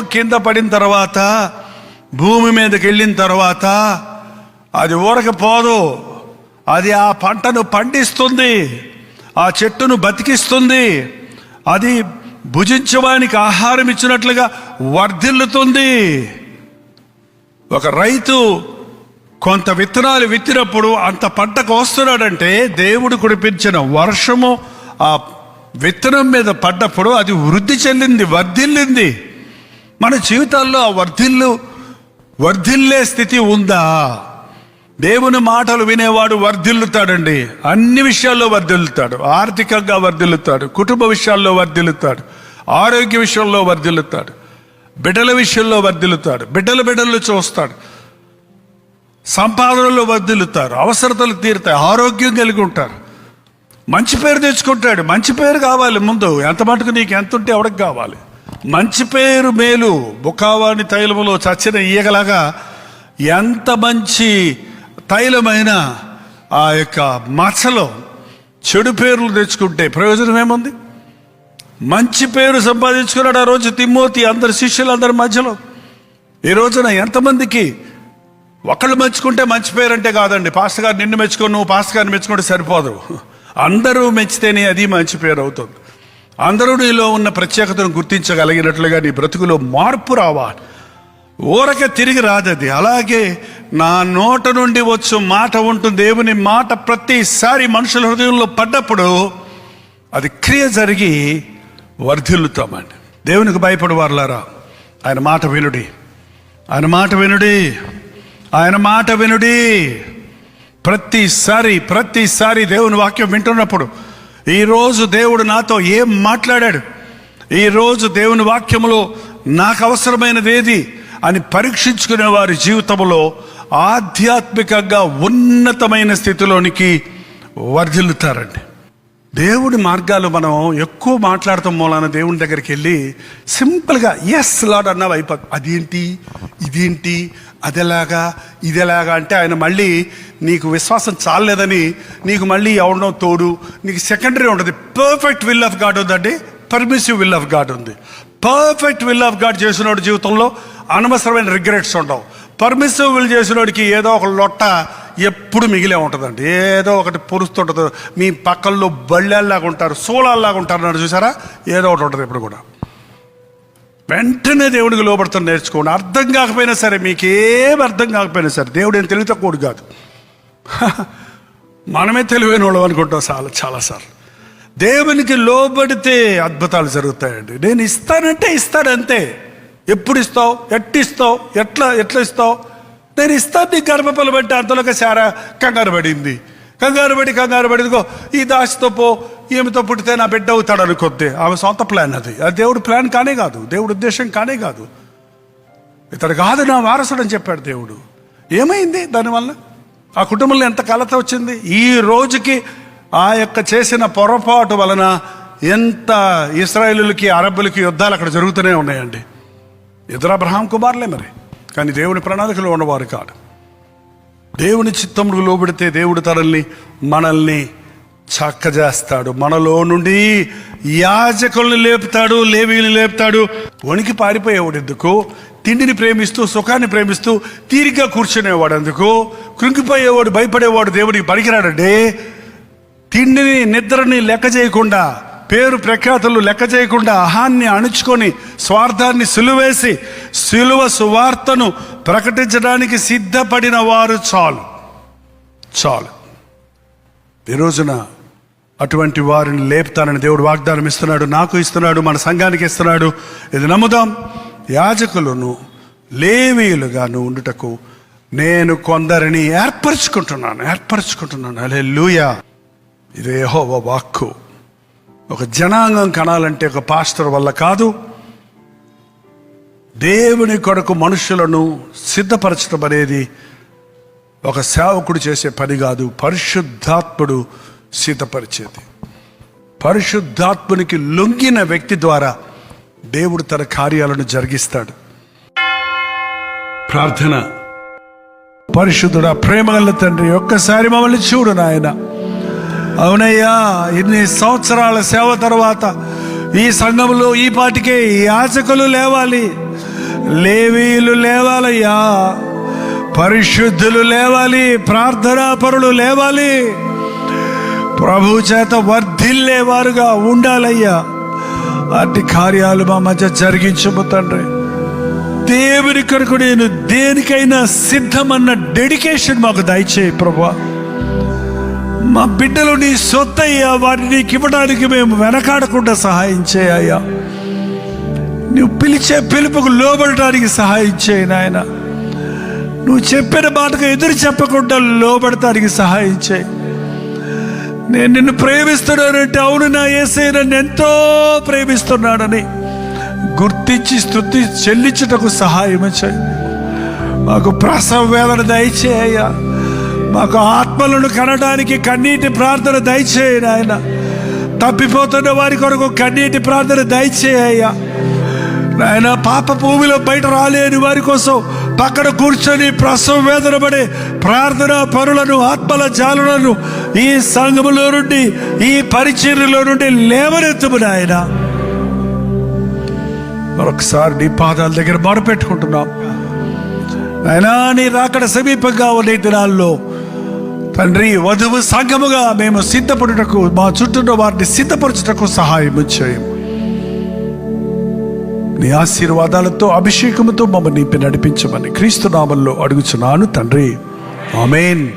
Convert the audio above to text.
కింద పడిన తర్వాత భూమి మీదకి వెళ్ళిన తర్వాత అది ఊరకపోదు అది ఆ పంటను పండిస్తుంది. ఆ చెట్టును బతికిస్తుంది. అది భుజించడానికి ఆహారం ఇచ్చినట్లుగా వర్ధిల్లుతుంది. ఒక రైతు కొంత విత్తనాలు విత్తినప్పుడు అంత పంటకు వస్తున్నాడంటే దేవుడు కురిపించిన వర్షము ఆ విత్తనం మీద పడ్డప్పుడు అది వృద్ధి చెందింది వర్ధిల్లింది. మన జీవితాల్లో ఆ వర్ధిల్లు వర్ధిల్లే స్థితి ఉందా? దేవుని మాటలు వినేవాడు వర్ధిల్లుతాడండి. అన్ని విషయాల్లో వర్ధిల్లుతాడు. ఆర్థికంగా వర్ధిల్లుతాడు. కుటుంబ విషయాల్లో వర్ధిల్లుతాడు. ఆరోగ్య విషయంలో వర్ధిల్లుతాడు. బిడ్డల విషయంలో వర్ధిల్లుతాడు. బిడ్డల బిడ్డలు చూస్తాడు. సంపాదనలో వర్ధిల్లుతారు. అవసరతలు తీరుతాయి. ఆరోగ్యం కలిగి ఉంటారు. మంచి పేరు తెచ్చుకుంటాడు. మంచి పేరు కావాలి ముందు. ఎంత మటుకు నీకు ఎంత ఉంటే ఎవడికి కావాలి. మంచి పేరు మేలు బుకావాని తైలములో చచ్చిన ఈగలాగా ఎంత మంచి తైలమైన ఆ యొక్క మచ్చలో చెడు పేర్లు తెచ్చుకుంటే ప్రయోజనం ఏముంది? మంచి పేరు సంపాదించుకున్నాడు ఆ రోజు తిమ్మోతి అందరి శిష్యులందరి మధ్యలో. ఈ రోజున ఎంతమందికి ఒకళ్ళు మెచ్చుకుంటే మంచి పేరు అంటే కాదండి. పాస్టర్ గారు నిన్ను మెచ్చుకో నువ్వు పాస్టర్ గారిని మెచ్చుకుంటే సరిపోదు. అందరూ మెచ్చితేనే అది మంచి పేరు అవుతుంది. అందరూ నీలో ఉన్న ప్రత్యేకతను గుర్తించగలిగినట్లుగా నీ బ్రతుకులో మార్పు రావాలి. ఊరక తిరిగి రాదది. అలాగే నా నోట నుండి వచ్చు మాట ఉంటుంది దేవుని మాట ప్రతిసారి మనుషుల హృదయంలో పడ్డప్పుడు అది క్రియ జరిగి వర్ధిల్లుతామండి. దేవునికి భయపడవారులారా ఆయన మాట వినుడి. ఆయన మాట వినుడి. ఆయన మాట వినుడి. ప్రతిసారి ప్రతిసారి దేవుని వాక్యం వింటున్నప్పుడు ఈరోజు దేవుడు నాతో ఏం మాట్లాడాడు? ఈరోజు దేవుని వాక్యములో నాకు అవసరమైనది ఏది అని పరీక్షించుకునే వారి జీవితంలో ఆధ్యాత్మికంగా ఉన్నతమైన స్థితిలోనికి వర్ధిల్లుతారండి. దేవుడి మార్గాలు మనం ఎక్కువ మాట్లాడటం మూలాన దేవుని దగ్గరికి వెళ్ళి సింపుల్గా ఎస్ లాడ్ అన్నావు అయిపో అదేంటి? ఇదేంటి? అదెలాగా? ఇదెలాగా? అంటే ఆయన మళ్ళీ నీకు విశ్వాసం చాలేదని నీకు మళ్ళీ ఎవడో తోడు నీకు సెకండరీ ఉంటుంది. పర్ఫెక్ట్ విల్ ఆఫ్ గాడ్ ఉందండి. పర్మిసివ్ విల్ ఆఫ్ గాడ్ ఉంది. పర్ఫెక్ట్ విల్ ఆఫ్ గాడ్ చేసినోడు జీవితంలో అనవసరమైన రిగ్రెట్స్ ఉండవు. పర్మిసివ్ విల్ చేసినోడికి ఏదో ఒక లొట్ట ఎప్పుడు మిగిలే ఉంటుందండి. ఏదో ఒకటి పొరుస్తుంటుంది. మీ పక్కల్లో బళ్ళేలాగా ఉంటారు సోలాల్లాగా ఉంటారు అన్నాడు చూసారా? ఏదో ఒకటి ఉంటుంది ఎప్పుడు కూడా. వెంటనే దేవుడికి లోపడుతుంది నేర్చుకోండి. అర్థం కాకపోయినా సరే మీకేం అర్థం కాకపోయినా సరే దేవుడు ఏం తెలివి తక్కువడు కాదు. మనమే తెలివైన వాళ్ళం అనుకుంటాం చాలా చాలా సార్ దేవునికి లోబడితే అద్భుతాలు జరుగుతాయండి. నేను ఇస్తానంటే ఇస్తానంతే ఎప్పుడు ఇస్తావు? ఎట్టిస్తావు? ఎట్లా ఎట్లా ఇస్తావు? నేను ఇస్తాను నీ గర్భఫలం బట్టి అంతలోకి సారా కంగారు పడింది. కంగారు పడి కంగారు పడిదిగో ఈ దాసితో పో ఈమెతో పుట్టితే నా బిడ్డ అవుతాడు అనుకొద్ది ఆమె సొంత ప్లాన్ అది. అది దేవుడు ప్లాన్ కానే కాదు. దేవుడు ఉద్దేశం కానే కాదు. ఇతడు కాదు నా వారసుడు అని చెప్పాడు దేవుడు. ఏమైంది దానివల్ల? ఆ కుటుంబంలో ఎంత కలత వచ్చింది? ఈ రోజుకి ఆ యొక్క చేసిన పొరపాటు వలన ఎంత ఇస్రాయేలులకి అరబ్బులకి యుద్ధాలు అక్కడ జరుగుతూనే ఉన్నాయండి. ఇద్దరు అబ్రహాం కుమార్లే మరి. కానీ దేవుని ప్రణాళికలో ఉన్నవారు కాదు. దేవుని చిత్తములకు లోబడితే దేవుడు తనల్ని మనల్ని చక్కజేస్తాడు. మనలో నుండి యాజకుల్ని లేపుతాడు లేవీని లేపుతాడు. వణికి పారిపోయేవాడు ఎందుకు? తిండిని ప్రేమిస్తూ సుఖాన్ని ప్రేమిస్తూ తీరిగ్గా కూర్చునేవాడు ఎందుకు? కృంగిపోయేవాడు భయపడేవాడు దేవుడికి పనికిరాడండి. తిండిని నిద్రని లెక్క చేయకుండా పేరు ప్రఖ్యాతులు లెక్క చేయకుండా అహాన్ని అణుచుకొని స్వార్థాన్ని సులువేసి సులువ సువార్తను ప్రకటించడానికి సిద్ధపడిన వారు చాలు. చాలు. ఈ రోజున అటువంటి వారిని లేపుతానని దేవుడు వాగ్దానం ఇస్తున్నాడు నాకు ఇస్తున్నాడు మన సంఘానికి ఇస్తున్నాడు. ఇది నమ్ముదాం. యాజకులను లేవీయులుగాను ఉండుటకు నేను కొందరిని ఏర్పరచుకుంటున్నాను ఏర్పరచుకుంటున్నాను. అలే లూయా ఇదే హోవ వాక్కు. ఒక జనాంగం కనాలంటే ఒక పాస్టర్ వల్ల కాదు. దేవుని కొరకు మనుషులను సిద్ధపరచడం అనేది ఒక సేవకుడు చేసే పని కాదు. పరిశుద్ధాత్ముడు సిద్ధపరిచేది. పరిశుద్ధాత్మునికి లొంగిన వ్యక్తి ద్వారా దేవుడు తన కార్యాలను జరిగిస్తాడు. ప్రార్థన. పరిశుద్ధుడా ప్రేమగల తండ్రి ఒక్కసారి మమ్మల్ని చూడు నాయన. అవునయ్యా ఇన్ని సంవత్సరాల సేవ తర్వాత ఈ సంఘంలో ఈ పాటికే యాచకులు లేవాలి. లేవీలు లేవాలయ్యా పరిశుద్ధులు లేవాలి ప్రార్థనా పరులు లేవాలి. ప్రభు చేత వర్ధిల్లేవారుగా ఉండాలయ్యా. అట్టి కార్యాలు మా మధ్య జరిగించము తండ్రి. దేవుని కొరకు నేను దేనికైనా సిద్ధమన్న డెడికేషన్ మాకు దయచేయి ప్రభా. మా బిడ్డలు నీ సొత్తయ్యా. వారిని నీకు ఇవ్వడానికి మేము వెనకాడకుండా సహాయం చేయ్యా. నువ్వు పిలిచే పిలుపుకు లోబడటానికి సహాయం చేయి నాయన. నువ్వు చెప్పిన మాటకు ఎదురు చెప్పకుండా లోబడటానికి సహాయం చేయి. నేను నిన్ను ప్రేమిస్తున్నానంటే అవును నా ఏసై నన్ను ఎంతో ప్రేమిస్తున్నాడని గుర్తించి స్థుతి చెల్లించుటకు సహాయం చేయి. మాకు ప్రసవ వేదన దయచేయ మాకు ఆత్మలను కనడానికి కన్నీటి ప్రార్థన దయచేయను నాయన. తప్పిపోతున్న వారి కొరకు కన్నీటి ప్రార్థన దయచేయ్యా ఆయన పాప భూమిలో బయట రాలేని వారి కోసం పక్కన కూర్చొని ప్రసవ వేదన పడే ప్రార్థన పరులను ఆత్మల జాలులను ఈ సంఘములో నుండి ఈ పరిచర్యలో నుండి లేవనెత్తుము నాయన. మరొకసారి నీ పాదాల దగ్గర మొరపెట్టుకుంటున్నాం. అయినా నీ రాకడ సమీపంగా ఉండే దినాల్లో తండ్రి వధువు సంఘముగా మేము సిద్ధపడుటకు మా చుట్టూ వారిని సిద్ధపరచుటకు సహాయం చేయం. నీ ఆశీర్వాదాలతో అభిషేకముతో మమ్మల్ని నింపి నడిపించమని క్రీస్తు నామంలో అడుగుచున్నాను తండ్రి. ఆమెన్.